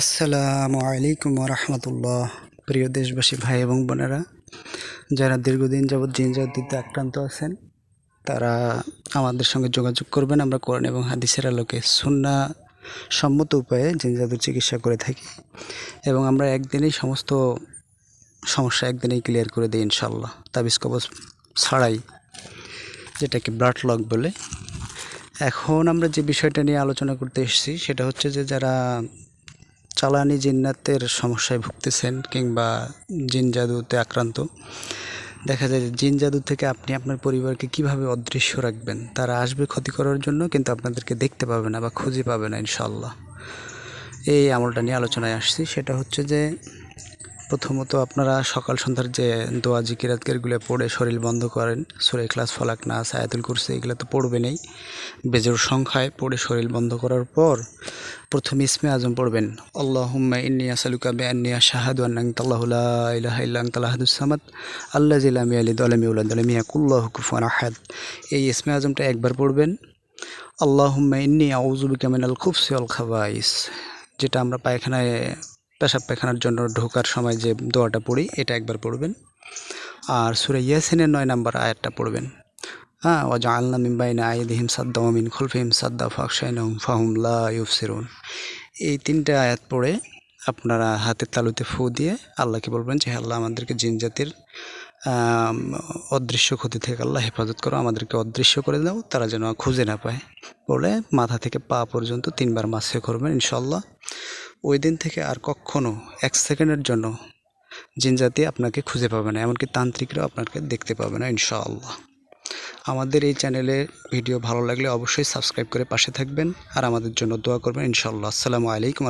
আসসালামু আলাইকুম রহমতুল্লাহ প্রিয় দেশবাসী ভাই এবং বোনেরা, যারা দীর্ঘদিন যাবৎ জিন জাতিতে আক্রান্ত আছেন, তারা আমাদের সঙ্গে যোগাযোগ করবেন। আমরা কোরআন এবং হাদিসের আলোকে সুন্না সম্মত উপায়ে জিন জাদুর চিকিৎসা করে থাকি এবং আমরা একদিনেই সমস্ত সমস্যা একদিনেই ক্লিয়ার করে দিই ইনশাল্লাহ তাবিজ কবজ ছাড়াই যেটাকে ব্লাড লক বলে। এখন আমরা যে বিষয়টা নিয়ে আলোচনা করতে এসেছি, সেটা হচ্ছে যে যারা চালানি জিন্নাতের সমস্যায় ভুগতেছেন কিংবা জিন জাদুতে আক্রান্ত। দেখা যায় যে জিন জাদু থেকে আপনি আপনার পরিবারকে কীভাবে অদৃশ্য রাখবেন, তারা আসবে ক্ষতি করার জন্য কিন্তু আপনাদেরকে দেখতে পাবে না বা খুঁজে পাবে না ইনশাল্লাহ এই আমলটা নিয়ে আলোচনায় আসছি। সেটা হচ্ছে যে প্রথমত আপনারা সকাল সন্ধ্যার যে দোয়া জিকিরাতকেরগুলো পড়ে শরীর বন্ধ করেন। সুরে ক্লাস ফলাক না সায়াতুল কুরসি এগুলো তো পড়বেনই। বেজোর সংখ্যায় পড়ে শরীর বন্ধ করার পর প্রথমে ইসমে আজম পড়বেন, আল্লাহুম্মা ইন্নি আসালুকা আশহাদু আন্না আনতাল্লাহু লা ইলাহা ইল্লা আনতাল আহাদুস সামাদ আল্লাযী লাম ইয়ালিদ ওয়া লাম ইউলাদ ওয়া লাম ইয়াকুল্লাহু কুফুয়ান আহাদ। এই ইসমে আজমটা একবার পড়বেন, আল্লাহুম্মা ইন্নি আউযু বিকা মিনাল খুবসি ওয়াল খাবাইস, যেটা আমরা পায়খানায়, পেশাব পায়খানার জন্য ঢোকার সময় যে দোয়াটা পড়ি, এটা একবার পড়বেন। আর সুরে ইয়াসিনের নয় নাম্বার আয়াতটা পড়বেন। হ্যাঁ ওয়াজা আল্লাহ মিম্বাইনা আইদিহিম সাদ্দা ওমিন খুলফিহিম সাদ্দা ফাকশাইনহুম ফাহুম লা ইউফসিরুন। এই তিনটা আয়াত পড়ে আপনারা হাতের তালুতে ফু দিয়ে আল্লাহকে বলবেন যে আল্লাহ, আমাদেরকে জিন জাতির অদৃশ্য ক্ষতি থেকে আল্লাহ হেফাজত করো, আমাদেরকে অদৃশ্য করে দাও, তারা যেন খুঁজে না পায়। বলে মাথা থেকে পা পর্যন্ত তিনবার মাসে করবেন ইনশাল্লাহ ওই দিন থেকে আর কখনো এক সেকেন্ডের জন্য জিন জাতি আপনাকে খুঁজে পাবে না, এমনকি তান্ত্রিকরাও আপনাকে দেখতে পাবে না ইনশাআল্লাহ। আমাদের এই চ্যানেলে ভিডিও ভালো লাগলে অবশ্যই সাবস্ক্রাইব করে পাশে থাকবেন আর আমাদের জন্য দোয়া করবেন ইনশাআল্লাহ। আসসালামু আলাইকুম